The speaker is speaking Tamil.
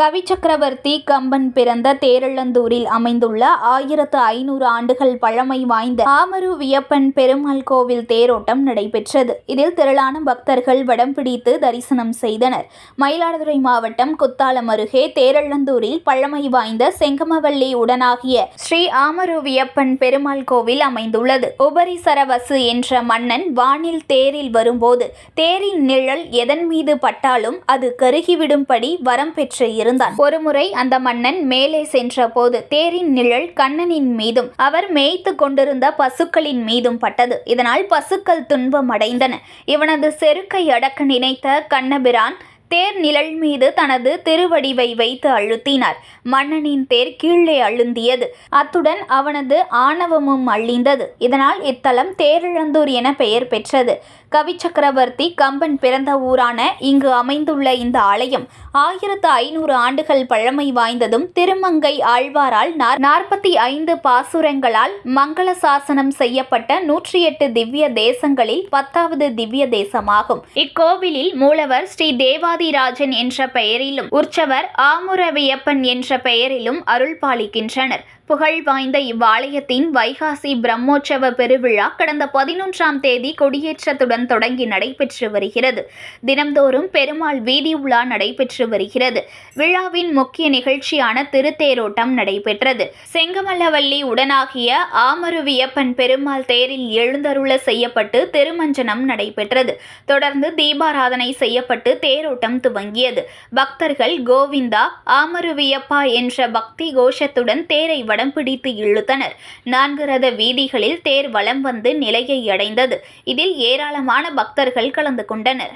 கவி சக்கரவர்த்தி கம்பன் பிறந்த தேரழந்தூரில் அமைந்துள்ள ஆயிரத்து ஐநூறு ஆண்டுகள் பழமை வாய்ந்த ஆமரு வியப்பன் பெருமாள் கோவில் தேரோட்டம் நடைபெற்றது. இதில் திரளான பக்தர்கள் வடம் பிடித்து தரிசனம் செய்தனர். மயிலாடுதுறை மாவட்டம் குத்தாலம் அருகே தேரழந்தூரில் பழமை வாய்ந்த செங்கமவல்லி உடனாகிய ஸ்ரீ ஆமரு வியப்பன் பெருமாள் கோவில் அமைந்துள்ளது. உபரிசரவசு என்ற மன்னன் வானில் தேரில் வரும்போது தேரின் நிழல் எதன் மீது பட்டாலும் அது கருகிவிடும்படி வரம் பெற்று கொண்டிருந்தான் ஒருமுறை அந்த மன்னன் மேலே சென்றபோது தேரின் நிழல் கண்ணனின் மீதும் அவர் மேய்த்து கொண்டிருந்த பசுக்களின் மீதும் பட்டது. இதனால் பசுக்கள் துன்பம் அடைந்தன. இவனது செருக்கை அடக்க நினைத்த கண்ணபிரான் தேர் நிழல் மீது தனது திருவடிவை வைத்து அழுத்தினார். மன்னனின் தேர் கீழே அழுந்தியது. அத்துடன் அவனது ஆணவமும் அழிந்தது. இதனால் இத்தலம் தேரிழந்தூர் என பெயர் பெற்றது. கவி சக்கரவர்த்தி கம்பன் பிறந்த ஊரான இங்கு அமைந்துள்ள இந்த ஆலயம் ஆயிரத்து ஐநூறு ஆண்டுகள் பழமை வாய்ந்ததும் திருமங்கை ஆழ்வாரால் நாற்பத்தி ஐந்து பாசுரங்களால் மங்கள சாசனம் செய்யப்பட்ட நூற்றி எட்டு திவ்ய தேசங்களில் பத்தாவது திவ்ய தேசமாகும். இக்கோவிலில் மூலவர் ஸ்ரீ தேவா தேவாதிராஜன் என்ற பெயரிலும் உற்சவர் ஆமுரவியப்பன் என்ற பெயரிலும் அருள் பாலிக்கின்றனர். புகழ் வாய்ந்த இவ்வாலயத்தின் வைகாசி பிரம்மோற்சவ பெருவிழா கடந்த பதினொன்றாம் தேதி கொடியேற்றத்துடன் தொடங்கி நடைபெற்று வருகிறது. தினம்தோறும் பெருமாள் வீதி உலா நடைபெற்று வருகிறது. விழாவின் முக்கிய நிகழ்ச்சியான திருத்தேரோட்டம் நடைபெற்றது. செங்கமல்லவல்லி உடனாகிய ஆமருவியப்பன் பெருமாள் தேரில் எழுந்தருள செய்யப்பட்டு திருமஞ்சனம் நடைபெற்றது. தொடர்ந்து தீபாராதனை செய்யப்பட்டு தேரோட்டம் துவங்கியது. பக்தர்கள் கோவிந்தா ஆமருவியப்பா என்ற பக்தி கோஷத்துடன் தேரை வடம் பிடித்து இழுத்தனர். நான்கு ரத வீதிகளில் தேர் வலம் வந்து நிலையை அடைந்தது. இதில் ஏராளமான பக்தர்கள் கலந்து கொண்டனர்.